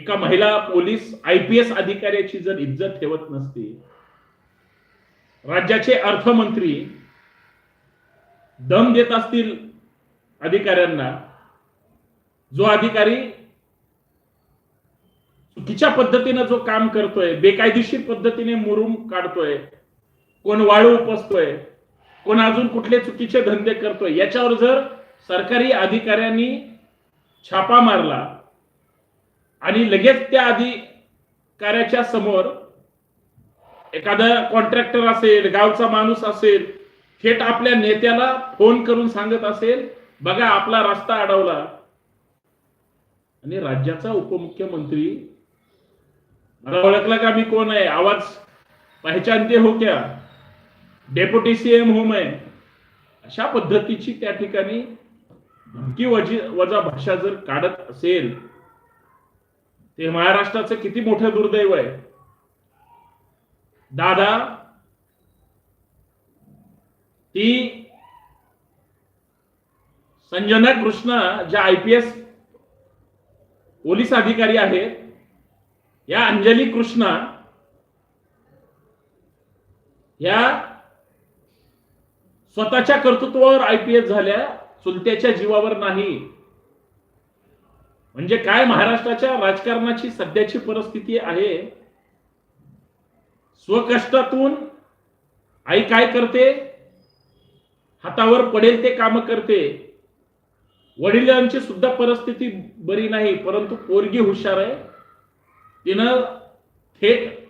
एका महिला police I P S अधिकाऱ्याची जर इज्जत ठेवत नसते राज्याचे अर्थमंत्री दम देत असतील अधिकाऱ्यांना जो अधिकारी चुकीच्या पद्धतीनं जो काम करतोय बेकायदेशीर पद्धतीने मुरुम काढतोय कोण वाळू उपसतोय कोण अजून कुठले चुकीचे धंदे करतोय याच्यावर जर सरकारी अधिकाऱ्यांनी छापा मारला आणि लगेच त्या अधिकाऱ्याच्या समोर एखादा कॉन्ट्रॅक्टर असेल गावचा माणूस असेल थेट आपल्या नेत्याला फोन करून सांगत असेल बघा आपला रस्ता अडवला. आणि राज्याचा उपमुख्यमंत्री मला ओळखला का मी कोण आहे? आवाज पहचानते हो क्या? डेप्युटी सीएम होम मैं. अशा पद्धतीची त्या ठिकाणी धमकी वजी वजा भाषा जर काढत असेल ते महाराष्ट्राचं किती मोठं दुर्दैव आहे. दादा ती संजना कृष्ण ज्या आय पी एस पोलीस अधिकारी आहेत या अंजली कृष्णा या स्वतःच्या कर्तृत्वावर आय पी एस झाल्या चुलत्याच्या जीवावर नाही. म्हणजे काय महाराष्ट्राच्या राजकारणाची सध्याची परिस्थिती आहे? स्वकष्टातून आई काय करते? हातावर पडेल ते काम करते. वडिलांची सुद्धा परिस्थिती बरी नाही परंतु पोरगी हुशार आहे. तिनं थेट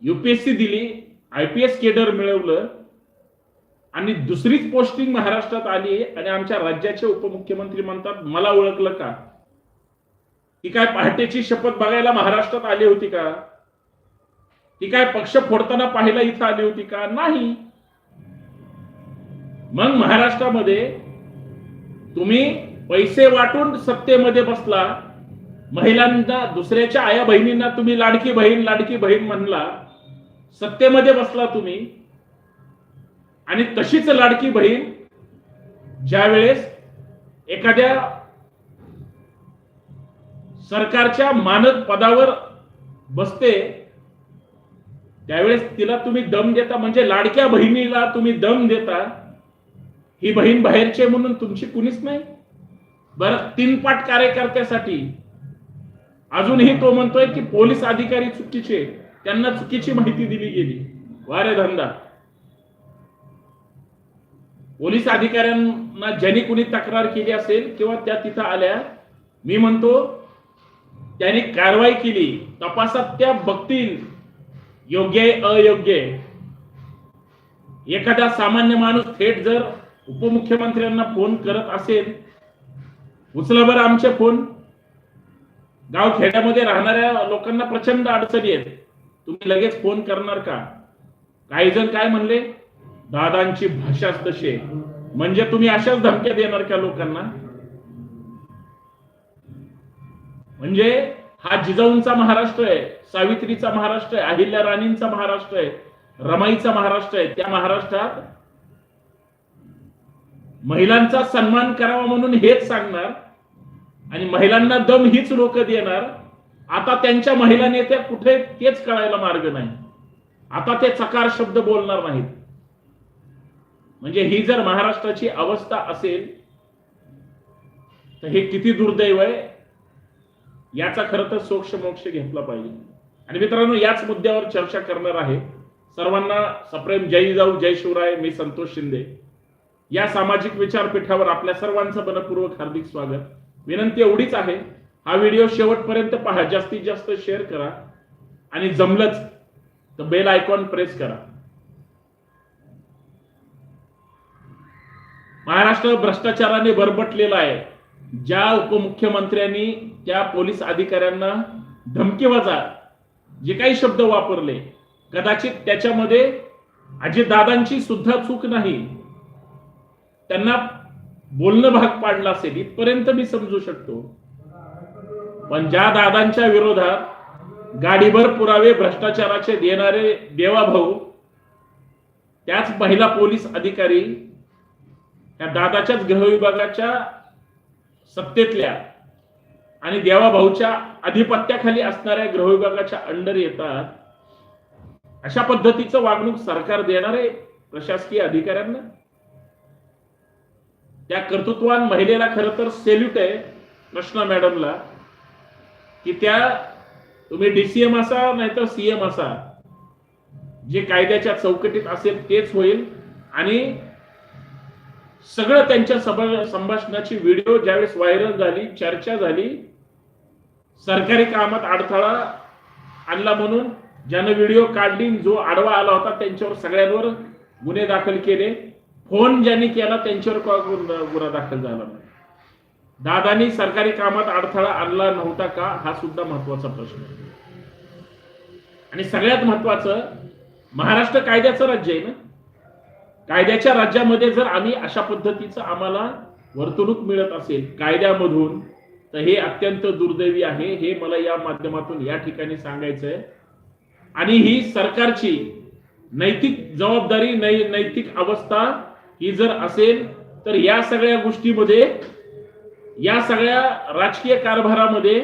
युपीएससी दिली आयपीएस केडर मिळवलं. आणि दुसरीच पोस्टिंग महाराष्ट्रात आली आणि आमच्या राज्याचे उपमुख्यमंत्री म्हणतात मला ओळखलं का? ती काय पहाटेची शपथ बघायला महाराष्ट्रात आली होती का? ती काय पक्ष फोडताना पाहायला इथं आली होती का? नाही. मग महाराष्ट्रामध्ये तुम्ही पैसे वाटून सत्तेमध्ये बसला महिलांना दुसऱ्याच्या आया बहिणींना तुम्ही लाडकी बहीण लाडकी बहीण म्हणला सत्तेमध्ये बसला तुम्ही आणि तशीच लाडकी बहीण ज्या वेळेस एखाद्या सरकारच्या मानद पदावर बसते त्यावेळेस तिला तुम्ही दम देता म्हणजे लाडक्या बहिणीला तुम्ही दम देता ही बहीण बाहेरची आहे म्हणून तुमची कुणीच नाही. बरं तीन पाठ कार्यकर्त्यासाठी अजूनही तो म्हणतोय की पोलीस अधिकारी चुकीचे त्यांना चुकीची माहिती दिली गेली. वारे धंदा. पोलीस अधिकाऱ्यांना ज्यांनी कुणी तक्रार केली असेल किंवा त्या तिथं आल्या मी म्हणतो त्यांनी कारवाई केली तपासात त्या बघतील योग्य आहे अयोग्य आहे. एखादा सामान्य माणूस थेट जर उपमुख्यमंत्र्यांना फोन करत असेल उचला बरं आमचे फोन. गाव खेड्यामध्ये राहणाऱ्या लोकांना प्रचंड अडचणी आहेत. तुम्ही लगेच फोन करणार का? काही जण काय म्हणले? दादांची भाषाच तशी आहे. म्हणजे तुम्ही अशाच धमक्या देणार का लोकांना? म्हणजे हा जिजाऊंचा महाराष्ट्र आहे सावित्रीचा महाराष्ट्र आहे अहिल्या राणींचा महाराष्ट्र आहे रमाईचा महाराष्ट्र आहे. त्या महाराष्ट्रात महिलांचा सन्मान करावा म्हणून हेच सांगणार आणि महिलांना दम हीच लोक देणार. आता त्यांच्या महिला नेत्या कुठे तेच कळायला मार्ग नाही. आता ते चकार शब्द बोलणार नाहीत. म्हणजे ही जर महाराष्ट्राची अवस्था असेल तर हे किती दुर्दैव आहे? याचा खरं तर सोक्ष मोक्ष घेतला पाहिजे. आणि मित्रांनो याच मुद्द्यावर चर्चा करणार आहे. सर्वांना सप्रेम जय जाऊ जय शिवराय मी संतोष शिंदे. या सामाजिक विचारपीठावर आपल्या सर्वांचं मनपूर्वक हार्दिक स्वागत. विनंती एवढीच आहे हा व्हिडिओ शेवटपर्यंत पहा. जास्तीत जास्त शेअर करा. आणि जमलंच तर बेल आयकॉन प्रेस करा. महाराष्ट्र भ्रष्टाचाराने बरबटलेला आहे. ज्या उपमुख्यमंत्र्यांनी त्या पोलीस अधिकाऱ्यांना धमकीवाजा जे काही शब्द वापरले कदाचित त्याच्यामध्ये अजितदादांची सुद्धा चूक नाही. त्यांना बोलणं भाग पाडलं असेल इथपर्यंत मी समजू शकतो. पण ज्या दादांच्या विरोधात गाडीभर पुरावे भ्रष्टाचाराचे देणारे देवाभाऊ त्याच महिला पोलीस अधिकारी या दादाच्याच ग्रहविभागाच्या सत्तेतल्या आणि देवाभाऊच्या अधिपत्याखाली असणाऱ्या ग्रहविभागाच्या अंडर येतात. अशा पद्धतीचं वागणूक सरकार देणार आहे प्रशासकीय अधिकाऱ्यांना. त्या कर्तृत्वान महिलेला खर तर सेल्यूट आहे कृष्णा मॅडमला की त्या तुम्ही डीसीएम असा नाहीतर सीएम असा. जे कायद्याच्या चौकटीत असेल तेच होईल. आणि सगळं त्यांच्या सभा- संभाषणाची व्हिडिओ ज्यावेळेस व्हायरल झाली चर्चा झाली सरकारी कामात अडथळा आणला म्हणून ज्यानं व्हिडिओ काढली जो आडवा आला होता त्यांच्यावर सगळ्यांवर गुन्हे दाखल केले. फोन ज्यांनी केला त्यांच्यावर गुन्हा गुन्हा दाखल झाला नाही? दादानी सरकारी कामात अडथळा आणला नव्हता का? हा सुद्धा महत्त्वाचा प्रश्न आहे. आणि सगळ्यात महत्वाचं महाराष्ट्र कायद्याचं राज्य आहे ना? कायद्याच्या राज्यामध्ये जर आम्ही अशा पद्धतीचं आम्हाला वर्तणूक मिळत असेल कायद्यामधून तर हे अत्यंत दुर्दैवी आहे. हे मला या माध्यमातून या ठिकाणी सांगायचं आहे आणि ही सरकारची नैतिक जबाबदारी नै नैतिक अवस्था ही जर असेल तर या सगळ्या गोष्टीमध्ये या सगळ्या राजकीय कारभारामध्ये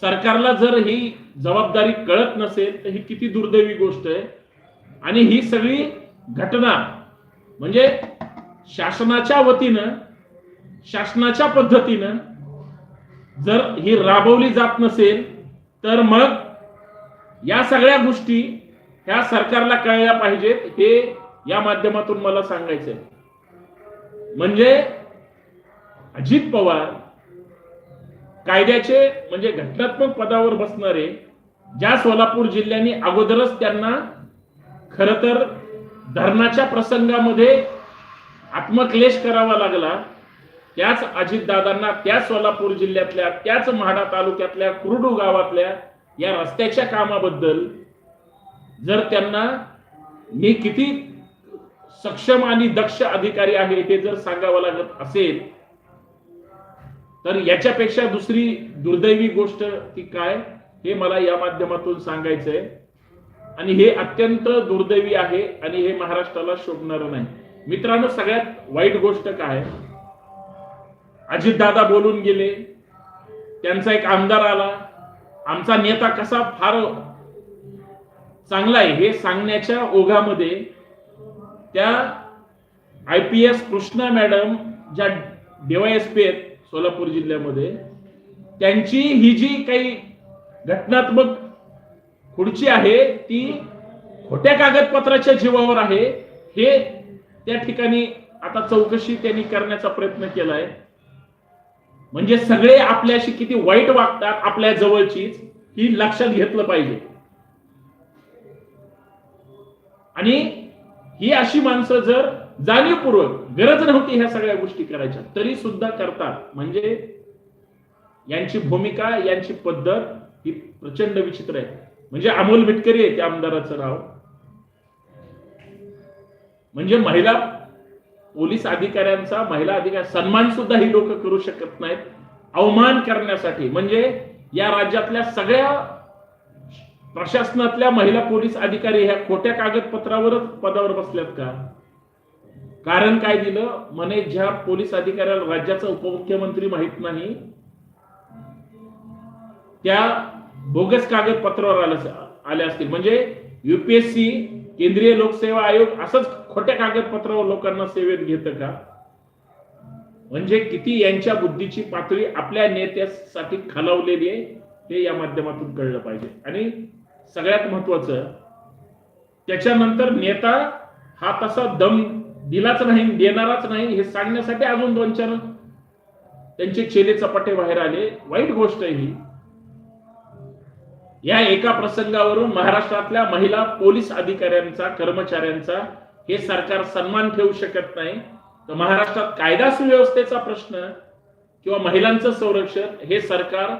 सरकारला जर ही जबाबदारी कळत नसेल तर ही किती दुर्दैवी गोष्ट आहे. आणि ही सगळी घटना म्हणजे शासनाच्या वतीनं शासनाच्या पद्धतीनं जर ही राबवली जात नसेल तर मग या सगळ्या गोष्टी ह्या सरकारला कळल्या पाहिजेत हे या माध्यमातून मला सांगायचंय. म्हणजे अजित पवार कायद्याचे म्हणजे घटनात्मक पदावर बसणारे ज्या सोलापूर जिल्ह्याने अगोदरच त्यांना खर तर धरणाच्या प्रसंगामध्ये आत्मक्लेश करावा लागला. त्याच अजितदादांना त्या सोलापूर जिल्ह्यातल्या त्याच म्हाडा तालुक्यातल्या कुरडू गावातल्या या रस्त्याच्या कामाबद्दल जर त्यांना मी किती सक्षम आणि दक्ष अधिकारी आहे हे जर सांगावं लागत असेल तर याच्यापेक्षा दुसरी दुर्दैवी गोष्ट ती काय हे मला या माध्यमातून सांगायचंय. आणि हे अत्यंत दुर्दैवी आहे आणि हे महाराष्ट्राला शोभणार नाही. मित्रांनो सगळ्यात वाईट गोष्ट काय? अजितदादा बोलून गेले. त्यांचा एक आमदार आला. आमचा नेता कसा फार चांगला आहे हे सांगण्याच्या ओघामध्ये त्या I P S Krishna madam ज्या डीवायएसपी आहेत सोलापूर जिल्ह्यामध्ये त्यांची ही जी काही घटनात्मक खुर्ची आहे ती खोट्या कागदपत्राच्या जीवावर आहे. हे त्या ठिकाणी आता चौकशी त्यांनी करण्याचा प्रयत्न केलाय. म्हणजे सगळे आपल्याशी किती वाईट वागतात आपल्या जवळचीच ही लक्षात घेतलं पाहिजे. आणि ही अशी माणसं जर जाणीवपूर्वक गरज नव्हती ह्या सगळ्या गोष्टी करायच्या तरी सुद्धा करतात. म्हणजे यांची भूमिका यांची पद्धत ही प्रचंड विचित्र आहे. म्हणजे अमोल मिटकरी आहे त्या आमदाराचं नाव. म्हणजे महिला पोलीस अधिकाऱ्यांचा महिला अधिकारी सन्मान सुद्धा ही लोक करू शकत नाहीत. अवमान करण्यासाठी. म्हणजे या राज्यातल्या सगळ्या प्रशासनातल्या महिला पोलीस अधिकारी ह्या खोट्या कागदपत्रावरच पदावर बसल्यात का? कारण काय दिलं? म्हणे ज्या पोलीस अधिकाऱ्याला राज्याचा उपमुख्यमंत्री माहीत नाही त्या बोगस कागदपत्रावर आलं आले असतील. म्हणजे युपीएससी केंद्रीय लोकसेवा आयोग असंच खोट्या कागदपत्रावर लोकांना सेवेत घेतं का? म्हणजे किती यांच्या बुद्धीची पातळी आपल्या नेत्यासाठी खालावलेली आहे हे या माध्यमातून कळलं पाहिजे. आणि सगळ्यात महत्वाचं त्याच्यानंतर नेता हा तसा दम दिलाच नाही देणाराच नाही हे सांगण्यासाठी अजून दोन चार त्यांचे चेले चपाटे बाहेर आले. वाईट गोष्ट आहे ही. या एका प्रसंगावरून महाराष्ट्रातल्या महिला पोलीस अधिकाऱ्यांचा कर्मचाऱ्यांचा हे सरकार सन्मान ठेवू शकत नाही. तर महाराष्ट्रात कायदा सुव्यवस्थेचा प्रश्न किंवा महिलांचं संरक्षण हे सरकार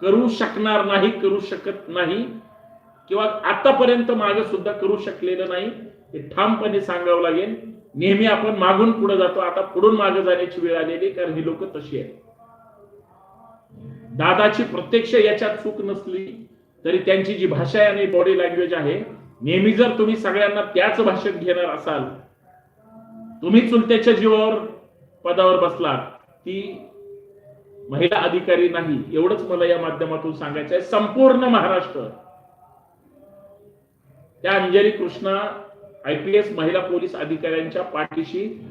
करू शकणार नाही करू शकत नाही किंवा आतापर्यंत मागे सुद्धा करू शकलेलं नाही हे ठामपणे सांगावं लागेल. नेहमी आपण मागून पुढे जातो. आता पुढून मागे जाण्याची वेळ आलेली कारण ही लोक तशी आहेत. दादाची प्रत्यक्ष याच्यात चूक नसली तरी त्यांची जी भाषा आहे आणि बॉडी लँग्वेज आहे नेहमी जर तुम्ही सगळ्यांना त्याच भाषेत घेणार असाल तुम्ही चुलत्याच्या जीवावर पदावर बसलात ती महिला अधिकारी नाही एवढंच मला या माध्यमातून सांगायचं आहे. संपूर्ण महाराष्ट्र. त्या अंजली कृष्णा आयपीएस महिला पोलीस अधिकाऱ्यांच्या पाठीशी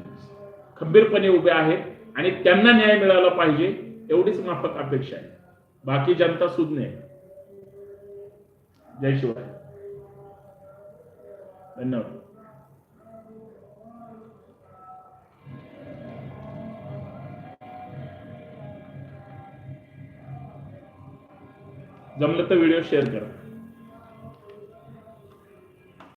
खंबीरपणे उभे आहेत आणि त्यांना न्याय मिळाला पाहिजे एवढीच माफक अपेक्षा आहे. बाकी जनता सुज्ञ आहे. जय शिवाय धन्यवाद. जमलं तर व्हिडिओ शेअर करा.